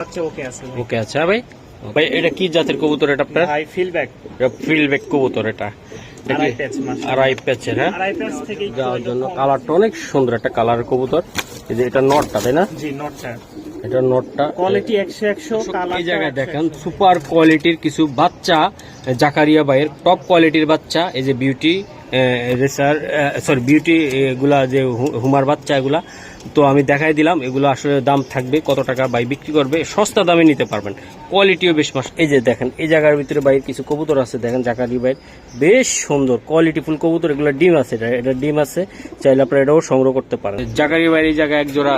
ওকে আছে ভাই। ওকে আচ্ছা ভাই? ভাই এটা কি জাতের কবুতর এটা আপনার? ভাই ফিলব্যাক ফিল্ড ব্যাক কবুতর এটা। আড়াই প্যাচের হ্যাঁ? আড়াই প্যাচ থেকে একটু যাওয়ার জন্য কালারটা অনেক সুন্দর একটা কালারের কবুতর। এই যে এটা নটটা তাই না? জি নটটা। এটা নটটা কোয়ালিটি একশো একশো এই জায়গায় দেখেন সুপার কোয়ালিটির কিছু বাচ্চা জাকারিয়া ভাইয়ের টপ কোয়ালিটির বাচ্চা এই যে বিউটি রেসার সরি বিউটি এগুলা যে হুমার বাচ্চা এগুলা তো আমি দেখাই দিলাম এগুলো আসলে দাম থাকবে কত টাকা ভাই বিক্রি করবে সস্তা দামে নিতে পারবেন। কোয়ালিটিও বেশ মাস এই যে দেখেন এই জায়গার ভিতরে বাইরের কিছু কবুতর আছে দেখেন জাকারি বাইর বেশ সুন্দর কোয়ালিটিফুল কবুতর এগুলো ডিম আছে এটা এটা ডিম আছে চাইলে আপনারা এটাও সংগ্রহ করতে পারেন। জাকারি ভাইয়ের এই জায়গায় এক জোড়া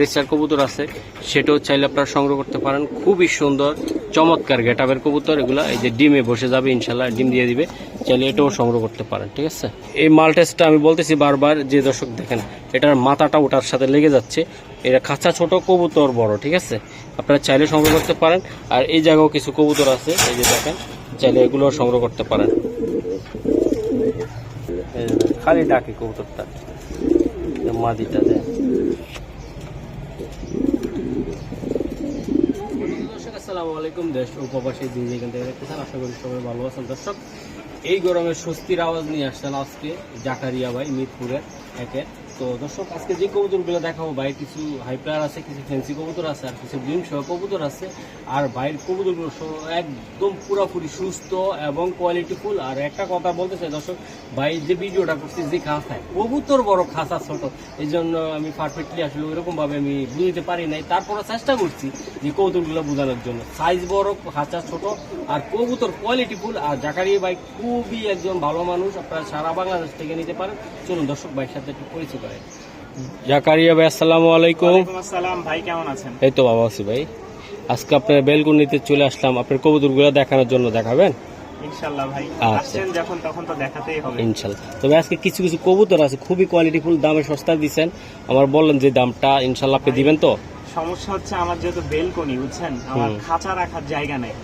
রেসার কবুতর আছে সেটাও চাইলে আপনারা সংগ্রহ করতে পারেন। খুবই সুন্দর চমৎকার গেটাবের কবুতর এগুলা এই যে ডিমে বসে যাবে ইনশাল্লাহ ডিম দিয়ে দিবে চাইলে এটাও সংগ্রহ করতে পারেন ঠিক আছে? এই মালটেসটা আমি বলতেছি বারবার যে দর্শক দেখেন এটার মাথাটা ওটার সাথে লেগে যাচ্ছে। এটা খাঁচা ছোট, কবুতর বড়, ঠিক আছে? আপনারা চাইলে সংগ্রহ করতে পারেন। আর এই জায়গাও কিছু কবুতর আছে, এই যে দেখেন, চাইলে এগুলো সংগ্রহ করতে পারেন। খালি ডাকে কবুতরটা। মাদিটা দেয় আসসালামু আলাইকুম, দেশ ও প্রবাসী দিন যেখান থেকে দেখতেছেন, আশা করি সবাই ভালো আছেন। দর্শক, এই গরমে স্বস্তির আওয়াজ নিয়ে আসছেন আজকে জাকারিয়া ভাই মিরপুরের একে। তো দর্শক, আজকে যে কবুতরগুলো দেখাবো ভাই কিছু হাইপ্লার আছে, কিছু ফ্যান্সি কবুতর আছে, আর কিছু ডিম সহ কবুতর আছে। আর ভাইয়ের কবুতরগুলো একদম পুরোপুরি সুস্থ এবং কোয়ালিটিফুল আর একটা কথা বলতে চাই, দর্শক, ভাই যে ভিডিওটা করছি, যে খাঁচায় কবুতর বড় খাঁচা ছোট এই জন্য আমি পারফেক্টলি আসলে ওইরকম ভাবে আমি বুঝতে পারি নাই। তারপরে চেষ্টা করছি যে কবুতরগুলো বোঝানোর জন্য। সাইজ বড়, খাঁচা ছোট, আর কবুতর কোয়ালিটিফুল আর জাকারি ভাই খুবই একজন ভালো মানুষ, আপনারা সারা বাংলাদেশ থেকে নিতে পারেন। চলুন দর্শক, ভাইয়ের সাথে একটু করেন জাকারিয়া ভাই আসসালামু আলাইকুম। আসসালাম ভাই কেমন আছেন? এই তো বাবা আছি ভাই। আজকে আপনার বেলগুনিতে চলে আসলাম আপনার কবুতরগুলো দেখানোর জন্য দেখাবেন? আচ্ছা। আসছেন যখন তখন তো দেখাতেই হবে। ইনশাল্লাহ। তবে আজকে কিছু কিছু কবুতর আছে খুবই কোয়ালিটিফুল দামে সস্তা দিচ্ছেন আমার বললেন যে দামটা ইনশাল্লাহ আপনি দিবেন তো? সমস্যা হচ্ছে আমার যেহেতু বেলকনি বুঝছেন? আমার খাঁচা রাখার জায়গা নেই।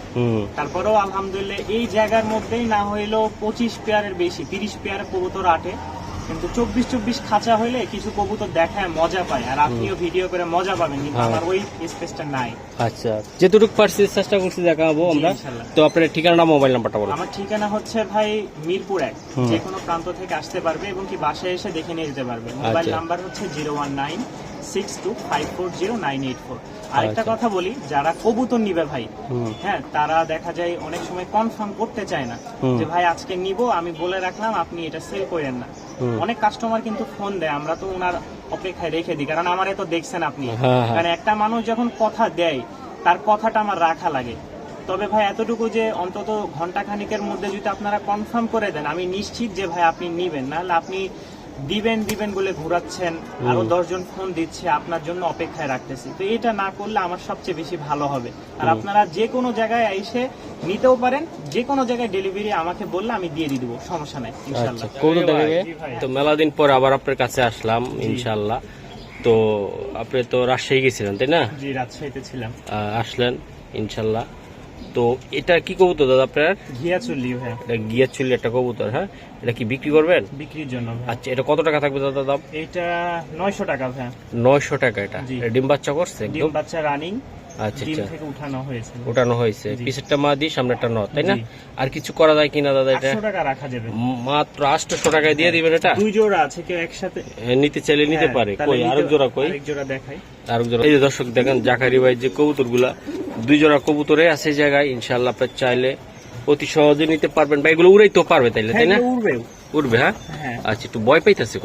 তারপরেও আলহামদুলিল্লাহ এই জায়গার মধ্যেই না হইলেও পঁচিশ পেয়ারের বেশি তিরিশ পেয়ার কবুতর আটে। কিন্তু চব্বিশ চব্বিশ খাঁচা হলে কিছু কবুতর দেখায় মজা পায়। আর আপনিও ভিডিও করে মজা পাবেন কিন্তু হ্যাঁ। আমার ওই স্পেসটা নাই। আচ্ছা যেটুকু পারছি চেষ্টা করছি দেখাবো আমরা। তো আপনার ঠিকানা মোবাইল নাম্বারটা বলুন। আমার ঠিকানা হচ্ছে ভাই মিরপুর এক। যে কোনো প্রান্ত থেকে আসতে পারবে এবং কি বাসায় এসে দেখে নিয়ে যেতে পারবে। মোবাইল আচ্ছা। নাম্বার হচ্ছে zero one nine six two five four zero nine eight four আরেকটা। কথা বলি যারা কবুতর নিবে ভাই হ্যাঁ তারা দেখা যায় অনেক সময় কনফার্ম করতে চায় না যে ভাই আজকে নিব আমি বলে রাখলাম আপনি এটা সেল করেন না। অনেক কাস্টমার কিন্তু ফোন দেয় আমরা তো ওনার অপেক্ষায় রেখে দিই কারণ আমার তো দেখছেন আপনি। হ্যাঁ, হ্যাঁ। কারণ একটা মানুষ যখন কথা দেয় তার কথাটা আমার রাখা লাগে। তবে ভাই এতটুকু যে অন্তত ঘণ্টা খানিকের মধ্যে যদি আপনারা কনফার্ম করে দেন আমি নিশ্চিত যে ভাই আপনি নিবেন। নাহলে আপনি দিবেন দিবেন বলে ঘোরাচ্ছেন আরও দশজন ফোন দিচ্ছে আপনার জন্য অপেক্ষায় রাখতেছি। তো এটা না করলে আমার সবচেয়ে বেশি ভালো হবে। আর আপনারা যে কোনো জায়গায় এসে নিতেও পারেন যে কোনো জায়গায় ডেলিভারি আমাকে বললে আমি দিয়ে দিয়ে দিব সমস্যা নাই আচ্ছা ইনশাল্লাহ দেখাবে ভাই। তো মেলা দিন পর আবার আপনার কাছে আসলাম ইনশাল্লাহ তো আপনি তো রাজশাহী গেছিলেন তাই না? জি রাজশাহীতে ছিলাম। আহ, আসলেন ইনশাল্লাহ তো এটা কি কবুতর দাদা আপনার? ঘিয়া হ্যাঁ। এটা গিয়ার চুল্লি একটা কবুতর হ্যাঁ? এটা কি বিক্রি করবেন? বিক্রির জন্য আচ্ছা এটা কত টাকা থাকবে দাদা দাম? এটা নয়শো টাকা হ্যাঁ নয়শো টাকা এটা। ডিম বাচ্চা করছে ডিম বাচ্চা রানিং আচ্ছা আচ্ছা। থেকে উঠানো হয়েছে। ওঠানো হয়েছে। পিছেরটা মা দিই সামনেরটা ন তাই না? আর কিছু করা যায় কিনা দাদা এটা? আটশো টাকা রাখা যাবে। মাত্র আটশো টাকায় দিয়ে দিবেন এটা? দুই জোড়া আছে কেউ একসাথে নিতে চাইলে নিতে হ্যাঁ, পারে। কই আরেক জোড়া কই? আরেক জোড়া দেখাই। আরেক জোড়া। এই যে দর্শক দেখেন জাকারি ভাই যে কবুতরগুলা দুই জোড়া কবুতরে আছে জায়গায়। ইনশাল্লাহ আপনার চাইলে অতি সহজে নিতে পারবেন। বা এগুলো উড়াইতেও পারবে তাইলে তাই না? হ্যাঁ, উড়বে। উঠবে হ্যাঁ? হ্যাঁ। আচ্ছা একটু ভয় পাইতেছে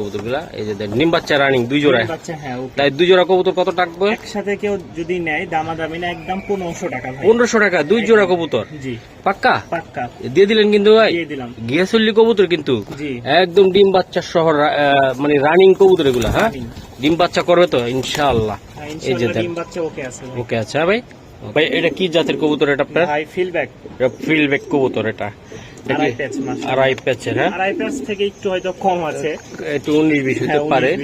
এই যে নিম বাচ্চা রানিং দুই বাচ্চা হ্যাঁ তাই দুই জোড়া কবুতর কত টাকবে একসাথে কেউ যদি নেয় দামাদামি না একদম পনেরোশো টাকা পনেরোশো টাকা দুই জোড়া কবুতর? জি। পাক্কা? পাক্কা। দিয়ে দিলেন কিন্তু ভাই? দিয়ে দিলাম। গিয়াসল্লি কবুতর কিন্তু? একদম ডিম বাচ্চা সহ রা- আহ, মানে রানিং কবুতর এগুলা হ্যাঁ। ডিম বাচ্চা করবে তো? ইনশাআল্লাহ। হ্যাঁ, এই যে ডিম বাচ্চা ওকে আছে। ওকে আচ্ছা ভাই? ভাই এটা কি জাতের কবুতর এটা আপনার? ভাই ফিলব্যাক ফিল্ড ব্যাক কবুতর এটা? আড়াই প্যাচ প্যাচের হ্যাঁ? আড়াই প্যাচ থেকে একটু হয়তো কম আছে। একটু উনিশ বিশ হতে হ্যাঁ, পারে।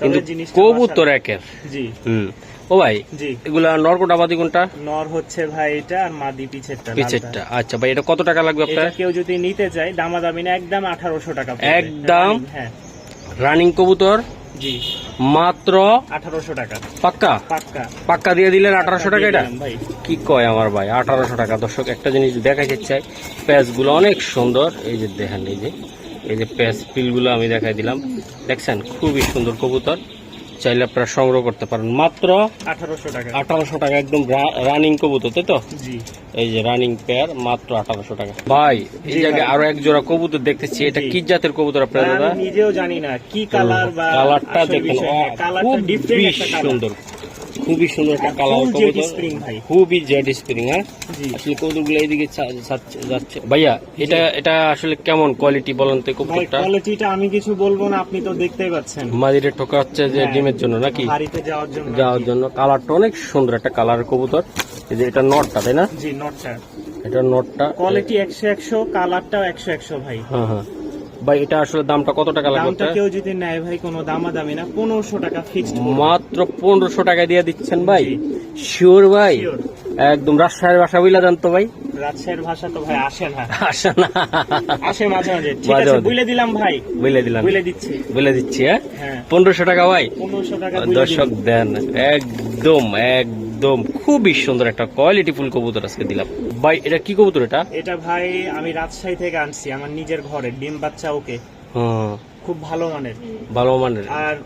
কিন্তু কবুতর একের। জি। হুম। ও ভাই এগুলা নরকোটা বাদি কোনটা? নর হচ্ছে ভাই এটা আর মাদি পিছেরটা পিছেরটা। আচ্ছা ভাই এটা কত টাকা লাগবে আপনার? কেউ যদি নিতে চায় দামাদামি না একদম আঠারোশো টাকা একদম? হ্যাঁ। রানিং কবুতর? জি। মাত্র আঠারোশো টাকা। পাক্কা? পাক্কা। পাক্কা দিয়ে দিলেন আঠারোশো টাকা এটা? কি কয় আমার ভাই? আঠারোশো টাকা। দর্শক একটা জিনিস দেখাইতে চাই। প্যাচগুলো অনেক সুন্দর। এই যে দেখেন এই যে এই যে প্যাচ পিলগুলো আমি দেখাই দিলাম। দেখছেন? খুবই সুন্দর কবুতর। চাইলে আপনারা সংগ্রহ করতে পারেন। মাত্র আঠারোশো টাকা। আঠারোশো টাকা একদম রানিং কবুতর তাই তো? এই যে রানিং পেয়ার মাত্র আঠারোশো টাকা। ভাই এই জায়গায় আরও এক জোড়া কবুতর দেখতেছি। এটা কি জাতের কবুতর আপনার নিজেও জানি না। কি কালার বা কালারটা দেখেন। হ্যাঁ, কালার সুন্দর। খুবই সুন্দর একটা কালার কবুতর। ভাই। খুবই জেড স্প্রিং হ্যাঁ? আসলে কবুতরগুলো এইদিকে যাচ্ছে ভাইয়া এটা এটা আসলে কেমন কোয়ালিটি বলেন তো কবুতরটা? কোয়ালিটিটা আমি কিছু বলব না আপনি তো দেখতেই পাচ্ছেন। মাদিরে ঠোকা হচ্ছে যে হ্যাঁ। ডিমের জন্য নাকি? বাড়িতে যাওয়ার জন্য যাওয়ার জন্য। কালারটা অনেক সুন্দর একটা কালার কবুতর। এই যে এটা নটটা তাই না? জি নটটা। এটা নটটা। কোয়ালিটি একশো একশো কালারটাও একশো একশো ভাই। হ্যাঁ হ্যাঁ। ভাই এটা আসলে দামটা কত টাকা লাগবে দামটা কেউ যদি নেয় ভাই কোনো দামাদামি না 1500 টাকা ফিক্সড মাত্র 1500 টাকা দিয়ে দিচ্ছেন ভাই? শিওর ভাই। একদম রাজশাহীর ভাষা বুঝলা জানতো ভাই? রাজশাহীর ভাষা তো ভাই আসে না। আসে না। আসে মাঝে মাঝে। ঠিক আছে। বুঝলে দিলাম ভাই। বুঝলে দিলাম। বুঝলে দিচ্ছি। বলে দিচ্ছি হ্যাঁ? হ্যাঁ। পনেরোশো টাকা ভাই। পনেরোশো টাকা দর্শক দেন। একদম একদম খুবই সুন্দর একটা কোয়ালিটি ফুল কবুতর আজকে দিলাম। ভাই এটা কি কবুতর এটা? এটা ভাই আমি রাজশাহী থেকে আনছি আমার নিজের ঘরে ডিম বাচ্চা ওকে। হ্যাঁ খুব ভালো মানের। ভালো মানের। আর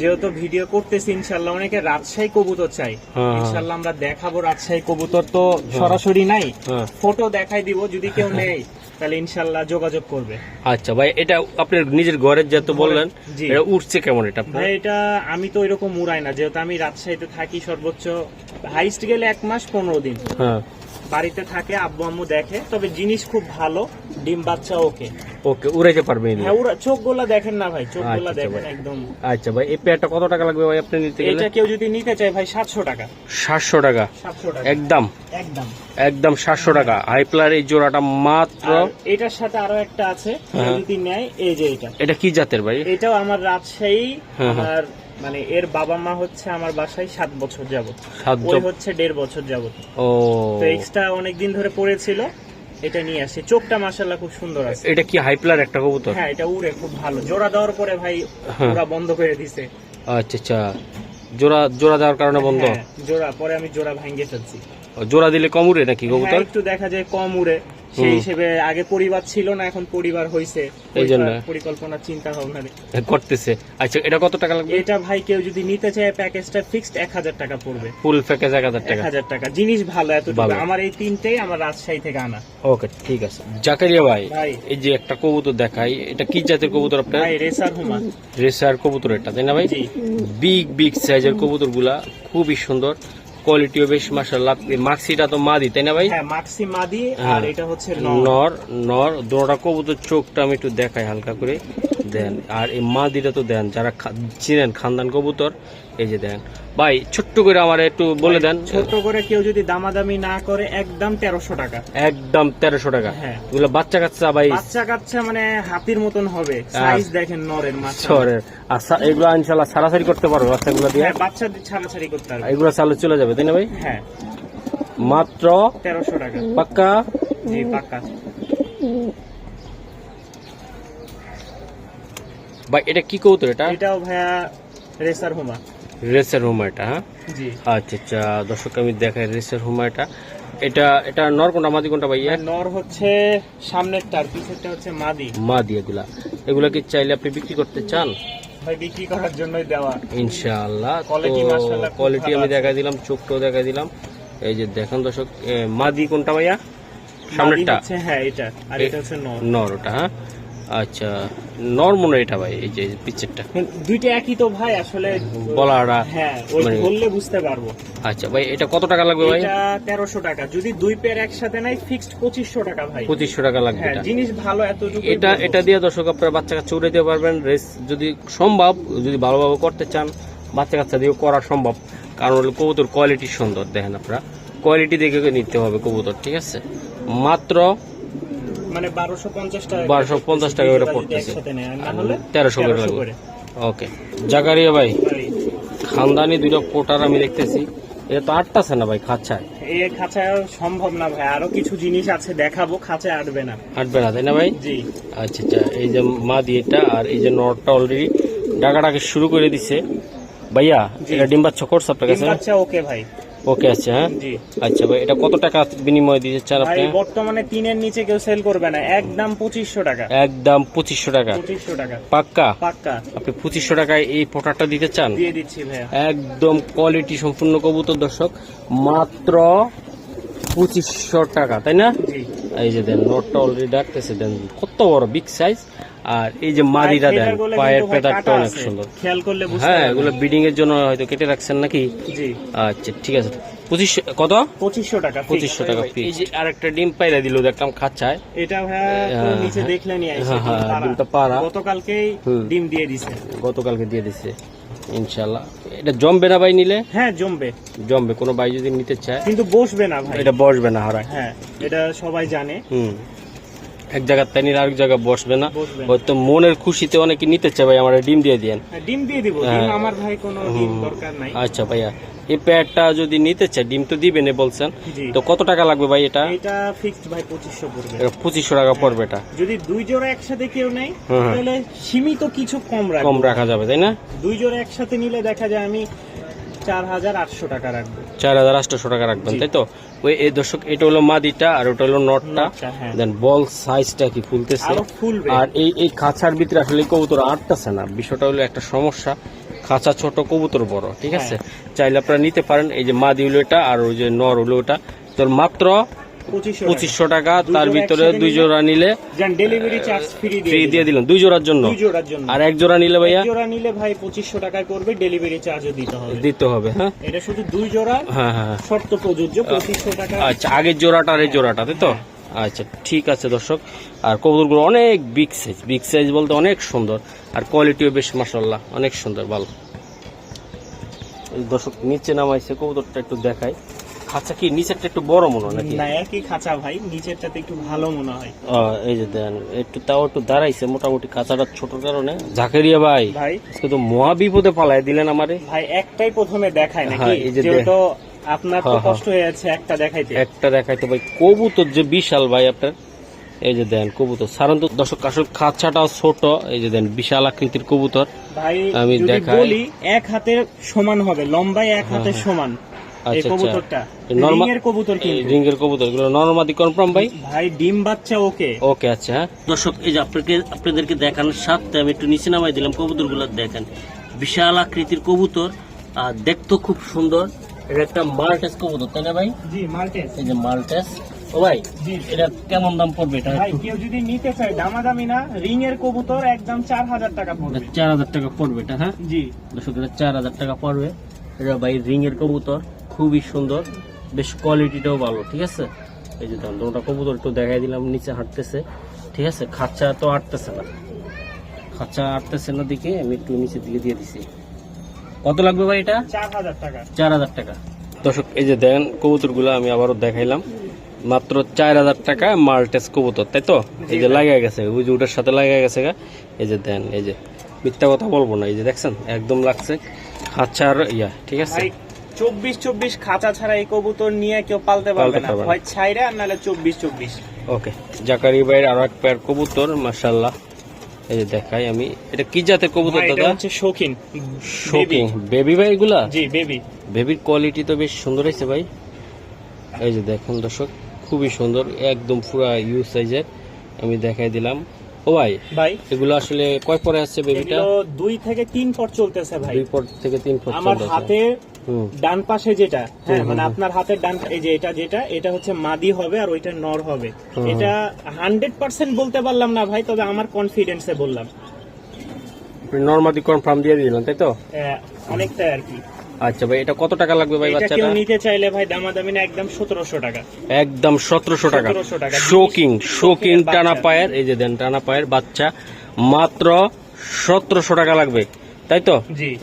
যেহেতু ভিডিও করতেছি ইনশাল্লাহ অনেকে রাজশাহী কবুতর চাই। হ্যাঁ। ইনশাল্লাহ আমরা দেখাবো রাজশাহী কবুতর তো সরাসরি নাই। হ্যাঁ। ফটো দেখাই দিব যদি কেউ নেই তাহলে ইনশাল্লাহ যোগাযোগ করবে। আচ্ছা ভাই এটা আপনার নিজের ঘরের যেহেতু বললেন এটা উঠছে কেমন এটা ভাই এটা আমি তো এরকম উড়াই না যেহেতু আমি রাজশাহীতে থাকি সর্বোচ্চ হাইস্ট গেলে এক মাস পনেরো দিন। হ্যাঁ। বাড়িতে থাকে আব্বু আম্মু দেখে তবে জিনিস খুব ভালো ডিম বাচ্চা ওকে। ওকে উড়াইতে নিয়ে। হ্যাঁ চোখ গোলা দেখেন না ভাই চোখ গোলা আচ্ছা, দেখেন একদম। আচ্ছা ভাই এই পেয়ারটা কত টাকা লাগবে ভাই আপনি নিতে গেলে? এটা কেউ যদি নিতে চায় ভাই সাতশো টাকা। সাতশো টাকা? সাতশো টাকা। একদম? একদম। একদম সাতশো টাকা। হাই প্লার এই জোড়াটা মাত্র? এটার সাথে আরও একটা আছে হ্যাঁ। যদি নেয় এই যে এটা। এটা কি জাতের ভাই? এটাও আমার রাজশাহী হ্যাঁ, হ্যাঁ। আমার মানে এর বাবা মা হচ্ছে আমার বাসায় সাত বছর যাবত। ওই হচ্ছে দেড় বছর যাবত। ও। তো এক্সট্রা অনেকদিন ধরে পড়েছিল এটা নিয়ে আসি। চোখটা মাসাল্লাহ খুব সুন্দর আছে। এটা কি হাই প্লার একটা কবুতর? হ্যাঁ এটা উড়ে খুব ভালো। জোড়া দেওয়ার পরে ভাই হ্যাঁ। ওরা বন্ধ করে দিছে। আচ্ছা আচ্ছা। জোড়া জোড়া দেওয়ার কারণে বন্ধ? হ্যাঁ, জোড়া পরে আমি জোড়া ভাঙ্গে ফেলছি। জোড়া দিলে কম উড়ে নাকি কবুতর? হ্যাঁ, একটু দেখা যায় কম উড়ে। সেই হিসেবে আগে পরিবার ছিল না এখন পরিবার হয়েছে এই জন্য। পরিকল্পনা চিন্তা ভাবনা করতেছে। আচ্ছা এটা কত টাকা লাগবে? এটা ভাই কেউ যদি নিতে চায় প্যাকেজটা ফিক্সড এক হাজার টাকা পড়বে। ফুল প্যাকেজ এক হাজার এক টাকা। হাজার টাকা। জিনিস ভালো এতটুকু। আমার এই তিনটেই আমার রাজশাহী থেকে আনা। ওকে ঠিক আছে। জাকারিয়া ভাই। এই যে একটা কবুতর দেখাই এটা কি জাতের কবুতর আপনার? ভাই রেসার হুমা। রেসার কবুতর এটা তাই না ভাই? বিগ বিগ সাইজের কবুতরগুলা খুবই সুন্দর। কোয়ালিটিও বেশ মাসাল্লাহ মাক্সিটা তো মাদি তাই না ভাই? হ্যাঁ মাক্সি মাদি হ্যাঁ। আর এটা হচ্ছে নর নর। নর দুটা কবুতর চোখটা আমি একটু দেখাই হালকা করে। দেন। আর এই মাদিটা তো দেন যারা চিনেন খানদান কবুতর এই যে দেন। ভাই ছোট্ট করে আমার একটু বলে দেন। ছোট করে কেউ যদি দামাদামি না করে একদম তেরোশো টাকা। একদম তেরোশো টাকা। হ্যাঁ। এগুলো বাচ্চা কাচ্চা ভাই। বাচ্চা কাচ্চা মানে হাতির মতন হবে। সাইজ দেখেন নরের মাছ শহরের আর এগুলো ইনশাল্লাহ সারাসারি করতে পারব বাচ্চাগুলো দিয়ে। হ্যাঁ বাচ্চা ছাড়াছাড়ি করতে পারবে। এগুলো চালু চলে যাবে তাই না ভাই? হ্যাঁ। মাত্র তেরোশো টাকা। পাক্কা? জি পাক্কা। ভাই এটা কি কবুতর এটা? এটাও ভাইয়া রেসার হোমা। রেসের হুমা এটা হ্যাঁ? জি। আচ্ছা আচ্ছা দর্শক আমি দেখাই রেসের হুমা এটা। এটা এটা নর কোনটা মাদি কোনটা ভাইয়া? নর হচ্ছে সামনেরটা আর পিছেরটা হচ্ছে মাদি। মাদি এগুলা। এগুলা কি চাইলে আপনি বিক্রি করতে চান? ভাই বিক্রি করার জন্যই দেওয়া। ইনশাআল্লাহ Quality মাশাআল্লাহ কোয়ালিটি আমি আছে। দেখা দিলাম চোখটাও দেখা দিলাম। এই যে দেখেন দর্শক মাদি কোনটা ভাইয়া? সামনেরটা? হ্যাঁ এটা। আর এটা হচ্ছে নর। নর ওটা হ্যাঁ? আচ্ছা নর এটা ভাই এই যে পিকচারটা দুইটা একই তো ভাই আসলে বলাটা হ্যাঁ ওই মানে- বললে বুঝতে পারব। আচ্ছা ভাই এটা কত টাকা লাগবে ভাই? এটা তেরোশো টাকা। যদি দুই পেয়ার একসাথে নাই ফিক্সড পঁচিশশো টাকা ভাই। পঁচিশশো টাকা লাগবে হ্যাঁ এটা। জিনিস ভালো এতটুকু এটা এটা দিয়ে দর্শক আপনারা বাচ্চা কাচ্চা উড়ে দিতে পারবেন। রেস যদি সম্ভব যদি ভালোভাবে করতে চান বাচ্চা কাচ্চা দিয়েও করা সম্ভব। কারণ হলো কবুতর কোয়ালিটি সুন্দর দেখেন আপনারা। কোয়ালিটি দেখে নিতে হবে কবুতর ঠিক আছে? মাত্র মানে বারোশো পঞ্চাশ টাকা 1250 টাকা করে পড়তেছে। 1300 করে লাগবে। ওকে। জাকারিয়া ভাই খানদানি দুইটা কোটার আমি দেখতেছি। এটা তো আটটাছে না ভাই খাঁচায়? এই খাঁচায় সম্ভব না ভাই আরও কিছু জিনিস আছে দেখাবো খাঁচায় আটবে না। আটবে না তাই না ভাই? জি। আচ্ছা আচ্ছা এই যে মাদি এটা আর এই যে নটটা অলরেডি ডাকাটাকে শুরু করে দিছে। ভাইয়া এটা ডিম বাচ্চা করছে আপনার কাছে? বাচ্চা ওকে ভাই। ওকে আছে হ্যাঁ? জি। আচ্ছা ভাই এটা কত টাকা বিনিময় দিয়েছেন আপনি বর্তমানে তিনের নিচে কেউ সেল করবে না। একদম পঁচিশশো টাকা। একদম পঁচিশশো টাকা। পঁচিশশো টাকা। পাক্কা? পাক্কা। আপনি পঁচিশশো টাকায় এই পোটাটা দিতে চান? দিয়ে দিচ্ছি ভাইয়া। একদম কোয়ালিটি সম্পূর্ণ কবুতর দর্শক। মাত্র পঁচিশশো টাকা তাই না? এই যে দেন নোটটা অলরেডি ডাকতেছে দেন কত বড় বিগ সাইজ আর এই যে মাদিরা দেন পায়ের পেদারটা অনেক সুন্দর। খেয়াল করলে হ্যাঁ এগুলো ব্রিডিং এর জন্য হয়তো কেটে রাখছেন নাকি? জি। আচ্ছা ঠিক আছে। পঁচিশশো কত? পঁচিশশো টাকা পঁচিশশো টাকা যে আরেকটা ডিম পাইরা দিল দেখলাম খাঁচায় এটা হ্যাঁ, নিচে হ্যাঁ। দেখলেনি হ্যাঁ, হ্যাঁ, ডিমটা পাড়া। গতকালকেই ডিম দিয়ে দিছে। গতকালকে দিয়ে দিছে। ইনশাল্লাহ এটা জমবে না ভাই নিলে? হ্যাঁ জমবে। জমবে কোনো ভাই যদি নিতে চায়? কিন্তু বসবে না ভাই। এটা বসবে না হারায়। হ্যাঁ এটা সবাই জানে। হুম। এক জায়গার তাই নিলে আরেক জায়গায় বসবে না। হয়তো মনের খুশিতে অনেকে নিতে চায় ভাই আমার ডিম দিয়ে দিয়েন। হ্যাঁ, ডিম দিয়ে দিব। হ্যাঁ। ডিম আমার ভাই কোনো ডিম দরকার নাই। আচ্ছা ভাইয়া এই প্যাডটা যদি নিতে চায় ডিম তো দিবেন বলছেন। তো কত টাকা লাগবে ভাই এটা? এটা ফিক্সড ভাই পঁচিশশো পড়বে। এটা পঁচিশশো টাকা পড়বে এটা। যদি দুই জোড়া একসাথে কেউ হুম। তাহলে সীমিত কিছু কম রাখা কম রাখা যাবে তাই না? দুই জোড়া একসাথে নিলে দেখা যায় আমি চার হাজার আটশো টাকা রাখবেন চার হাজার আটশো টাকা রাখবেন তাই তো? ওই এই দর্শক এটা হলো মাদিটা আর ওটা হলো নটটা। নটটা, হ্যাঁ। দেন বল সাইজটা কি ফুলতেছে? আর এই এই খাঁচার ভিতরে আসলে কবুতর আটটাছে না। বিষয়টা হলো একটা সমস্যা। খাঁচা ছোট কবুতর বড় ঠিক আছে? হ্যাঁ। চাইলে আপনারা নিতে পারেন। এই যে মাদি হলো এটা আর ওই যে নর হলো ওটা। তোর মাত্র পঁচিশশো টাকা। তার ভিতরে দুই জোড়া নিলে ডেলিভারি চার্জ ফ্রি দিয়ে দিলাম। দুই জোড়ার জন্য? আর এক জোড়া নিলে ভাইয়া? জোড়া নিলে ভাই পঁচিশশো টাকায় পড়বে ডেলিভারি চার্জও দিতে হবে। দিতে হবে হ্যাঁ? এটা শুধু দুই জোড়া হ্যাঁ হ্যাঁ শর্ত প্রযোজ্য পঁচিশশো টাকা। আচ্ছা আগের জোড়াটা আর এই জোড়াটা তাই তো আচ্ছা ঠিক আছে দর্শক। আর কবুতরগুলো অনেক বিগ সাইজ বিগ সাইজ বলতে অনেক সুন্দর। আর কোয়ালিটিও বেশ মাসাল্লাহ অনেক সুন্দর ভালো। দর্শক নিচে নামাইছে কবুতরটা একটু দেখাই। খাঁচা কি নিচেরটা একটু বড় মনে হয় নাকি? না একই খাঁচা ভাই নিচেরটাতে একটু ভালো মনে হয়। এই যে দেন একটু তাও একটু দাঁড়াইছে মোটামুটি খাঁচাটা ছোট কারণে। জাকেরিয়া ভাই ভাই। আজকে তো মহা বিপদে পালায় দিলেন আমারে। ভাই একটাই প্রথমে দেখায় নাকি? হ্যাঁ, এই যে যেহেতু আপনার তো হ্যাঁ, হ্যাঁ। কষ্ট হয়ে যাচ্ছে একটা দেখাইতে। একটা দেখাইতে ভাই কবুতর যে বিশাল ভাই আপনার। এই যে দেন কবুতর। সাধারণত দর্শক আসল খাঁচাটাও ছোট এই যে দেন বিশাল আকৃতির কবুতর। ভাই আমি দেখাই। বলি এক হাতের সমান হবে লম্বায় এক হাতের সমান। এই আচ্ছা, আচ্ছা। কবুতরটা। এই নরমা- কবুতর কিন্তু। রিঙ্গের কবুতর এগুলো নর্মাদি কনফার্ম ভাই? ভাই ডিম বাচ্চা ওকে। ওকে আচ্ছা হ্যাঁ। দর্শক এই যে আপনাকে আপনাদেরকে দেখানোর সাথে আমি একটু নিচে নামাই দিলাম দেখেন। বিশাল আকৃতির কবুতর আর দেখতে খুব সুন্দর। এটা একটা মাল্টেস কবুতর তাই না ভাই? জি মাল্টেস এই যে মাল্টেস ও ভাই জি। এটা কেমন দাম পড়বে এটা ভাই কেউ যদি নিতে চায় দামাদামি না রিং এর কবুতর একদম চার হাজার টাকা পড়বে। চার হাজার টাকা পড়বে এটা হ্যাঁ? জি। দর্শক এটা চার হাজার টাকা পড়বে। এটা ভাই রিং এর কবুতর। খুবই সুন্দর। বেশ কোয়ালিটিটাও ভালো ঠিক আছে? এই যে ধরুন ওটা কবুতর একটু দেখাই দিলাম নিচে হাঁটতেছে ঠিক আছে? খাঁচা তো হাঁটতেছে না। খাঁচা হাঁটতেছে না দিকে আমি একটু নিচের দিকে দিয়ে দিছি। কত লাগবে ভাই এটা? চার হাজার টাকা। দর্শক এই যে দেখেন কবুতরগুলো আমি আবারও দেখাইলাম। মাত্র চার হাজার টাকা মাল্টেস কবুতর তাই তো? এই যে লাগা গেছে ওই যে ওটার সাথে লাগা গেছে গা। এই যে দেন এই যে মিথ্যা কথা বলব না এই যে দেখছেন? একদম লাগছে খাঁচার ইয়া ঠিক আছে? চব্বিশ চব্বিশ খাঁচা ছাড়া এই কবুতর নিয়ে কেউ পালতে পারবে না। হয় ছাইরা আর নাহলে চব্বিশ চব্বিশ ওকে জাকারি ভাইয়ের আরও এক পেয়ার কবুতর মাশাল্লাহ এই যে দেখাই আমি। এটা কি জাতের কবুতর দাদা? হচ্ছে শৌখিন শোকিং বেবি। ভাই এগুলা? জি বেবি। বেবির কোয়ালিটি তো বেশ সুন্দর হয়েছে ভাই। এই যে দেখুন দর্শক খুবই সুন্দর একদম পুরা ইউ সাইজের আমি দেখাই দিলাম। ও ভাই ভাই। এগুলো আসলে কয় পরে আসছে বেবিটা? দুই থেকে তিন পর চলতেছে ভাই। দুই পর থেকে তিন পর আমার চলতেছে। ডান পাশে যেটা হ্যাঁ মানে আপনার হাতের ডান এই যে এটা যেটা এটা হচ্ছে মাদি হবে আর ওইটা নর হবে। এটা হান্ড্রেড পার্সেন্ট বলতে পারলাম না ভাই তবে আমার কনফিডেন্সে বললাম। নর্মাদি কনফার্ম দিয়ে দিলাম তাই তো? আহ, অনেকটাই আর কি। আচ্ছা ভাই এটা কত টাকা লাগবে ভাই এটা কেউ নিতে চাইলে ভাই দামাদামি না একদম সতেরোশো টাকা। একদম সতেরোশো টাকা। 1700 টাকা। Shocking shocking. টানা পায়ের এই যে দেন টানা পায়ের বাচ্চা মাত্র সতেরোশো টাকা লাগবে। তাই তো?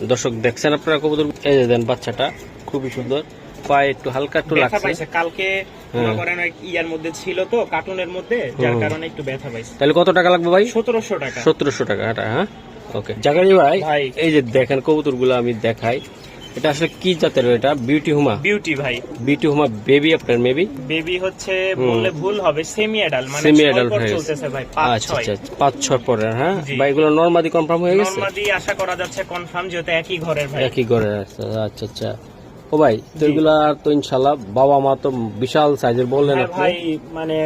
দর্শক দেখছেন আপনারা কবুতর? এই যে দেন বাচ্চাটা খুবই সুন্দর। পায়ে একটু হালকা একটু লাগছে। কালকে হ্যাঁ। করেন ইয়ার মধ্যে ছিল তো কার্টুনের মধ্যে যার কারণে একটু ব্যথা পাইছে। তাহলে কত টাকা লাগবে ভাই? সতেরোশো টাকা। সতেরোশো টাকা এটা হ্যাঁ? ওকে। জাকারি ভাই ভাই। এই যে দেখেন কবুতর আমি দেখাই। এটা আসলে কি জাতের এটা? বিউটি হুমা বিউটি ভাই। বিউটি হুমা বেবি আপনার মেবি বেবি হচ্ছে বললে ভুল হবে সেমি অ্যাডাল মানে সেমি হয়ে চলতেছে ভাই পাঁচ আচ্ছা আচ্ছা আচ্ছা, পাঁচ ছয় পরে হ্যাঁ। বা এগুলো নর্মাদি কনফার্ম হয়ে গেছে? নর্মাদি আশা করা যাচ্ছে কনফার্ম যেহেতু একই ঘরের ভাই। একই করে আছে আচ্ছা আচ্ছা। ও ভাই তো। এগুলা তো ইনশাল্লাহ বাবা মা তো বিশাল সাইজের বললেন হ্যাঁ আপনি। ভাই মানে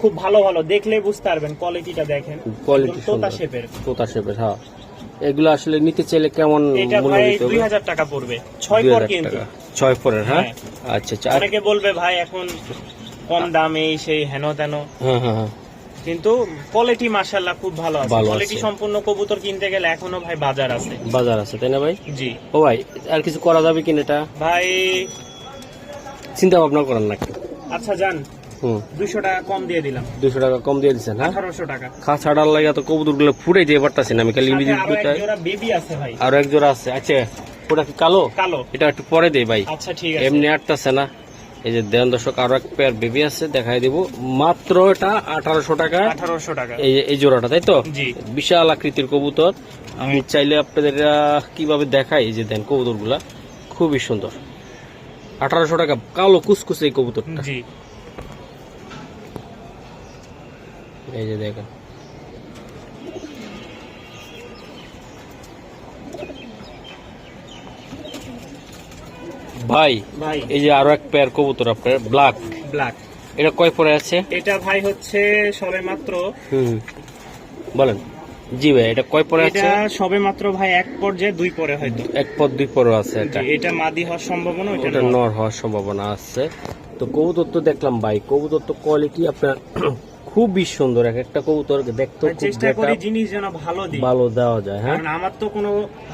খুব ভালো ভালো। দেখলে বুঝতে পারবেন কোয়ালিটিটা দেখেন। কোয়ালিটি তোতা শেপের তোতা শেপের হ্যাঁ। এগুলো আসলে নিতে চাইলে কেমন মূল্য দিতে হবে? দুই হাজার টাকা পড়বে। ছয় পর হাজার কিন্তু টাকা। ছয় পরের হ্যাঁ? হ্যাঁ। আচ্ছা আচ্ছা। অনেকে বলবে ভাই এখন কম দামে এই সেই হেন তেন হ্যাঁ হ্যাঁ হ্যাঁ। কিন্তু কোয়ালিটি মাশাল্লাহ খুব ভালো আছে। কোয়ালিটি সম্পূর্ণ কবুতর কিনতে গেলে এখনও ভাই বাজার আছে। বাজার আছে তাই না ভাই? জি। ও ভাই আর কিছু করা যাবে কিনা এটা? ভাই চিন্তা ভাবনা করেন না। আচ্ছা যান। হুম দুইশো টাকা কম দিয়ে দিলাম। টাকা কম দিয়ে দিচ্ছেন হ্যাঁ? আঠারোশো টাকা। খাঁচাড়ার লাগে তো কবুতরগুলো ফুটে দিয়ে পারতাছি না আমি খালি বেবি আছে ভাই। আরও এক জোড়া আছে আচ্ছা ওটা কি কালো? কালো। এটা একটু পরে দেই ভাই। আচ্ছা ঠিক আছে। এমনি আটতাছে না। এই যে দেন দর্শক আরও এক পেয়ার বেবি আছে দেখাই দিব। মাত্র এটা আঠারোশো টাকা। আঠারোশো টাকা। এই এই জোড়াটা তাই তো? বিশাল আকৃতির কবুতর। আমি চাইলে আপনাদের কীভাবে দেখাই এই যে দেন কবুতরগুলা খুবই সুন্দর। আঠারোশো টাকা কালো কুসকুসে এই কবুতরটা জি এই যে দেখেন। ভাই ভাই। এই যে আরও এক পেয়ার কবুতর আপনার ব্ল্যাক ব্ল্যাক এটা কয় পরে আছে? এটা ভাই হচ্ছে সবে মাত্র। হুম। বলেন। জি ভাই এটা কয় পরে আছে? এটা সবে মাত্র ভাই এক পর্যায়ে দুই পরে হয়তো। এক পর দুই পরে আছে এটা। এটা মাদি হওয়ার সম্ভাবনা এটা। নর। হওয়ার সম্ভাবনা আছে। তো কবুতর তো দেখলাম ভাই কবুতর তো কোয়ালিটি আপনার খুবই সুন্দর এক একটা কবুতর দেখতে চেষ্টা করি জিনিস যেন ভালো দিই। ভালো দেওয়া যায় হ্যাঁ? কারণ আমার তো কোনো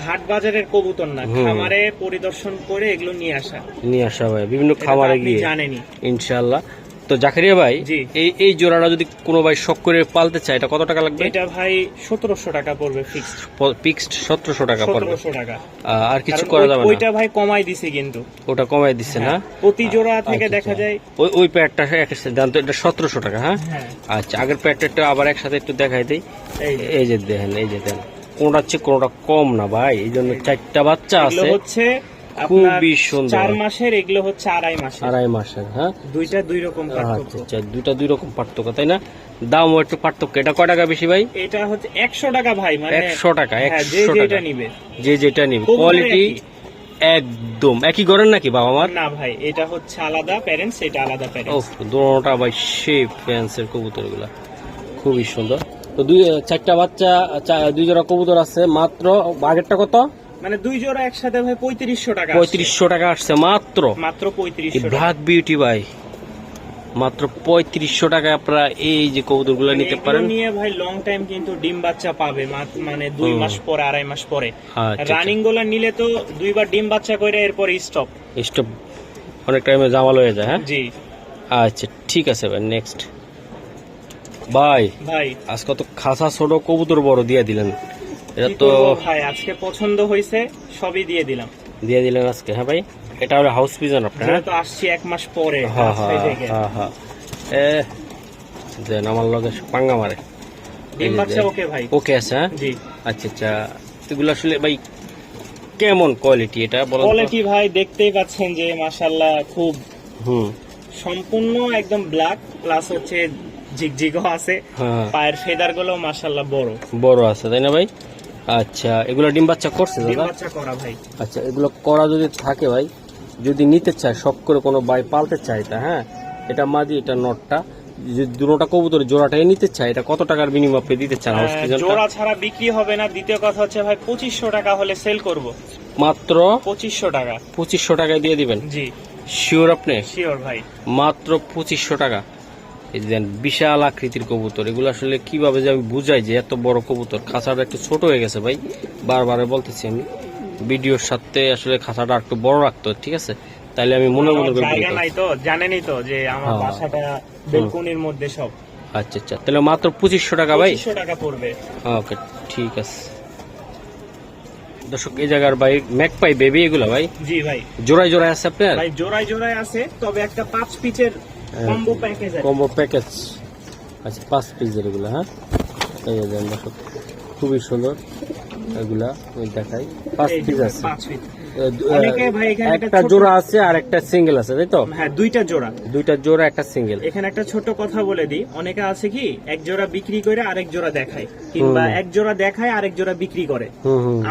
হাট বাজারের কবুতর না। খামারে পরিদর্শন করে এগুলো নিয়ে আসা। নিয়ে আসা হয় বিভিন্ন খামারে গিয়ে। জানেনি ইনশাল্লাহ তো জাকারিয়া ভাই এই এই জোড়াটা যদি কোনো ভাই শখ করে পালতে চায় এটা কত টাকা লাগবে? এটা ভাই সতেরোশো টাকা পড়বে ফিক্সড ফিক্সড সতেরোশো টাকা পড়বে। সতেরোশো টাকা। আর কিছু করা যাবে ওইটা ভাই কমাই দিছে কিন্তু। ওটা কমাই দিচ্ছে না? হ্যাঁ, প্রতি জোড়া থেকে আচ্ছা, দেখা আচ্ছা। যায় ওই ওই প্যাডটা একটা দাম তো এটা সতেরোশো টাকা হ্যাঁ? হ্যাঁ। আচ্ছা আগের প্যাডটা আবার একসাথে একটু দেখাই দিই। এই যে। দেখেন এই যে দেখেন। কোনটা হচ্ছে কোনটা কম না ভাই এই জন্য চারটা বাচ্চা আছে। হচ্ছে খুবই সুন্দর। চার মাসের এগুলো হচ্ছে আড়াই মাসের। আড়াই মাসের হ্যাঁ? দুইটা দুই রকম আচ্ছা পার্থক্য। আচ্ছা দুইটা দুই রকম পার্থক্য তাই না? দামও একটু পার্থক্য। এটা কয় টাকা বেশি ভাই? এটা হচ্ছে একশো টাকা ভাই মানে একশো টাকা হ্যাঁ, যে একশো যেটা টাকা। নিবে। যে যেটা নিবে। কবুতর কোয়ালিটি একদম। একই করেন নাকি বাবা আমার না ভাই এটা হচ্ছে আলাদা প্যারেন্টস এটা আলাদা ভাই সেই কবুতরগুলা খুবই সুন্দর। তো দুই চারটা বাচ্চা দুই জোড়া কবুতর আছে মাত্র আগেরটা কত? মানে দুই জোড়া একসাথে ভাই পঁয়ত্রিশশো টাকা পঁয়ত্রিশশো টাকা আসছে মাত্র? মাত্র পঁয়ত্রিশশো ব্ল্যাক বিউটি ভাই মাত্র পঁয়ত্রিশশো টাকা আপনারা এই যে কবুতরগুলো নিতে পারেন। নিয়ে ভাই লং টাইম কিন্তু ডিম বাচ্চা পাবে মানে দুই মাস পরে আড়াই মাস পরে। আচ্ছা রানিংগুলা নিলে তো দুইবার ডিম বাচ্চা করে এরপর স্টপ স্টপ অনেক টাইমে জামাল হয়ে যায় হ্যাঁ? জি। আচ্ছা ঠিক আছে ভাই নেক্সট ভাই ভাই। আজকে তো খাসা ছোট কবুতর বড় দিয়ে দিলেন। এটা তো ভাই? আজকে পছন্দ হয়েছে সবই দিয়ে দিলাম। দিয়ে দিলেন আজকে হ্যাঁ ভাই? এটা হলো হাউস পিজন আপনার হ্যাঁ? আসছি এক মাস পরে হ্যাঁ হ্যাঁ হ্যাঁ হ্যাঁ। এ দেন আমার লগে পাঙ্গা মারে। ডিম এই যে বাচ্চা দেখ। ওকে ভাই। ওকে আছে হ্যাঁ? জি। আচ্ছা আচ্ছা। এগুলো আসলে ভাই কেমন কোয়ালিটি এটা বলেন কোয়ালিটি ভাই দেখতেই পাচ্ছেন যে মাশাল্লাহ খুব হুম। সম্পূর্ণ একদম ব্ল্যাক প্লাস হচ্ছে ঝিকঝিকও আছে। হ্যাঁ। পায়ের ফেদারগুলো মাশাল্লাহ বড়। বড় আছে তাই না ভাই? আচ্ছা এগুলো ডিম বাচ্চা করছে ডিম দাদা? বাচ্চা করা ভাই। আচ্ছা এগুলো করা যদি থাকে ভাই যদি নিতে চায় শখ করে কোনো বাই পালতে চায় তা হ্যাঁ? এটা মাদি এটা নটটা যদি দুটোটা কবুতর জোড়াটাই নিতে চায় এটা কত টাকার বিনিময় আপনি দিতে চান হাউস জোড়া ছাড়া বিক্রি হবে না। দ্বিতীয় কথা হচ্ছে ভাই পঁচিশশো টাকা হলে সেল করব। মাত্র পঁচিশশো টাকা। পঁচিশশো টাকায় দিয়ে দিবেন? জি। শিওর আপনি? শিওর ভাই। মাত্র পঁচিশশো টাকা। এই যে দেন বিশাল আকৃতির কবুতর এগুলো আসলে কীভাবে যে আমি বুঝাই যে এত বড় কবুতর? খাঁচাটা একটু ছোট হয়ে গেছে ভাই বারবার বলতেছি আমি। ভিডিওর সাথে আসলে খাঁচাটা একটু বড় রাখতো ঠিক আছে? তাইলে আমি মনে মনে করে জায়গা নাই তো জানেনই তো যে আমার হ্যাঁ। বাসাটা বেলকনির মধ্যে সব। আচ্ছা আচ্ছা তাহলে মাত্র পঁচিশশো টাকা ভাই? টাকা পড়বে। ওকে ঠিক আছে। দর্শক এই জায়গার ভাই ম্যাক পাই বেবি এগুলো ভাই? জি ভাই। জোড়ায় জোড়ায় আছে আপনার? ভাই জোড়ায় জোড়ায় আছে তবে একটা পাঁচ পিচের। কম্বো প্যাকেজ কম্বো প্যাকেজ আচ্ছা পাঁচ পিসের এগুলো হ্যাঁ? এই দেন খুবই সুন্দর এগুলা আমি দেখাই। পাঁচ পিস আছে। পিস একটা জোড়া আছে আর একটা সিঙ্গেল আছে তাই তো? হ্যাঁ দুইটা জোড়া। দুইটা জোড়া একটা সিঙ্গেল এখানে একটা ছোট কথা বলে দিই। অনেকে আছে কি এক জোড়া বিক্রি করে আরেক জোড়া দেখায়। কিংবা এক জোড়া দেখায় আরেক জোড়া বিক্রি করে।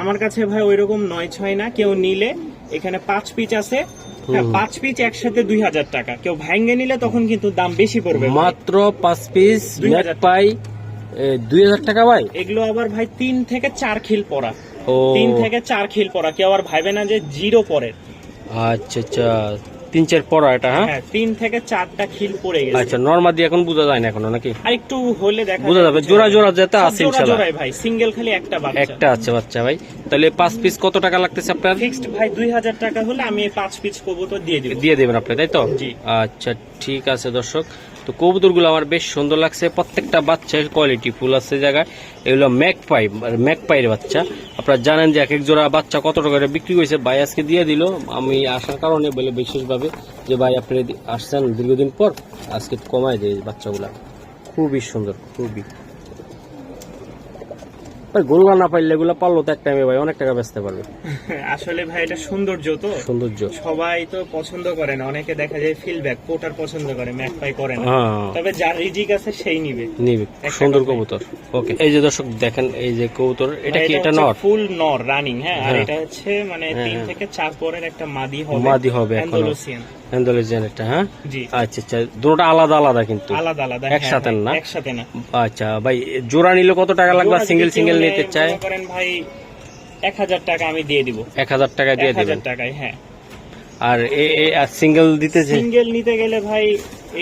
আমার কাছে ভাই ওইরকম নয় ছয় না কেউ নিলে এখানে পাঁচ পিচ আছে। পাঁচ পিস একসাথে দুই হাজার টাকা। কেউ ভাঙ্গে নিলে তখন কিন্তু দাম বেশি পড়বে মাত্র পাঁচ পিস দুই নেট। পাই দুই হাজার টাকা ভাই? এগুলো আবার ভাই তিন থেকে চার খিল পড়া। তিন থেকে চার খিল পড়া। কেউ আবার ভাইবে না যে জিরো পরে আচ্ছা আচ্ছা। তিন চার পড়া এটা হ্যাঁ? হ্যাঁ তিন থেকে চারটা খিল পড়ে গেছে। আচ্ছা নর্মাদি এখন বোঝা যায় না এখনও নাকি? আর একটু হলে দেখা বোঝা যাবে জোড়া জোড়া যেটা আছে ইনশাআল্লাহ ভাই সিঙ্গেল খালি একটা বাচ্চা। একটা আছে বাচ্চা ভাই। তাহলে পাঁচ পিস কত টাকা লাগতেছে আপনার? ফিক্সড ভাই দুই হাজার টাকা হলে আমি পাঁচ পিস কবুতর দিয়ে দিব। দিয়ে দেবেন আপনি তাই তো? জি। আচ্ছা ঠিক আছে দর্শক। তো কবুতরগুলো আমার বেশ সুন্দর লাগছে। প্রত্যেকটা বাচ্চা কোয়ালিটি ফুল আছে জায়গায়। এগুলো ম্যাকপাই ম্যাকপাইয়ের বাচ্চা। আপনারা জানেন যে এক এক জোড়া বাচ্চা কত টাকা করে বিক্রি করেছে। ভাই আজকে দিয়ে দিল। আমি আসার কারণে বলে বিশেষভাবে যে ভাই আপনি আসছেন দীর্ঘদিন পর, আজকে কমায় দেয় বাচ্চাগুলা। খুবই সুন্দর, খুবই। ভাই গোলগা না পাইলে এগুলো পারল তো এক টাইমে ভাই অনেক টাকা বেচতে পারবে। আসলে ভাই এটা সৌন্দর্য তো। সৌন্দর্য। সবাই তো পছন্দ করে না অনেকে দেখা যায় ফিলব্যাক পোটার পছন্দ করে ম্যাকপাই করে না। হ্যাঁ। তবে যার রিজিক আছে সেই নিবে। নিবে। সুন্দর। কবুতর। ওকে এই যে দর্শক দেখেন এই যে কবুতর এটা কি এটা নর? ফুল নর রানিং হ্যাঁ? আর হ্যাঁ। এটা হচ্ছে মানে তিন হ্যাঁ। থেকে চার পরের একটা মাদি হবে। মাদি হবে এখনও। হ্যান্ডোলেজিয়ান এটা হ্যাঁ? জি। আচ্ছা আচ্ছা দুটোটা আলাদা আলাদা কিন্তু। আলাদা আলাদা একসাথে হ্যাঁ, না? একসাথে না। আচ্ছা ভাই জোড়া নিলে কত টাকা লাগবে? সিঙ্গেল সিঙ্গেল নিতে মনে করেন ভাই এক হাজার টাকা আমি দিয়ে দিব। এক হাজার টাকা দিয়ে দেবেন? টাকায় হ্যাঁ। আর সিঙ্গেল দিতে সিঙ্গেল নিতে গেলে ভাই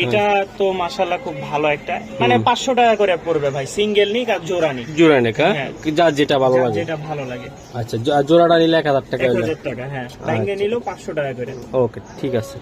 এটা তো মাসাল্লাহ খুব ভালো একটা। মানে পাঁচশো টাকা করে পড়বে ভাই সিঙ্গেল নিক আর জোড়া নিক। জোড়া নেকা হ্যাঁ। যা যেটা ভালো লাগে। যেটা ভালো লাগে। আচ্ছা জোড়াটা নিলে এক হাজার টাকা এক হইল হাজার টাকা হ্যাঁ। ব্যাংকে নিলেও পাঁচশো টাকা করে। ওকে ঠিক আছে।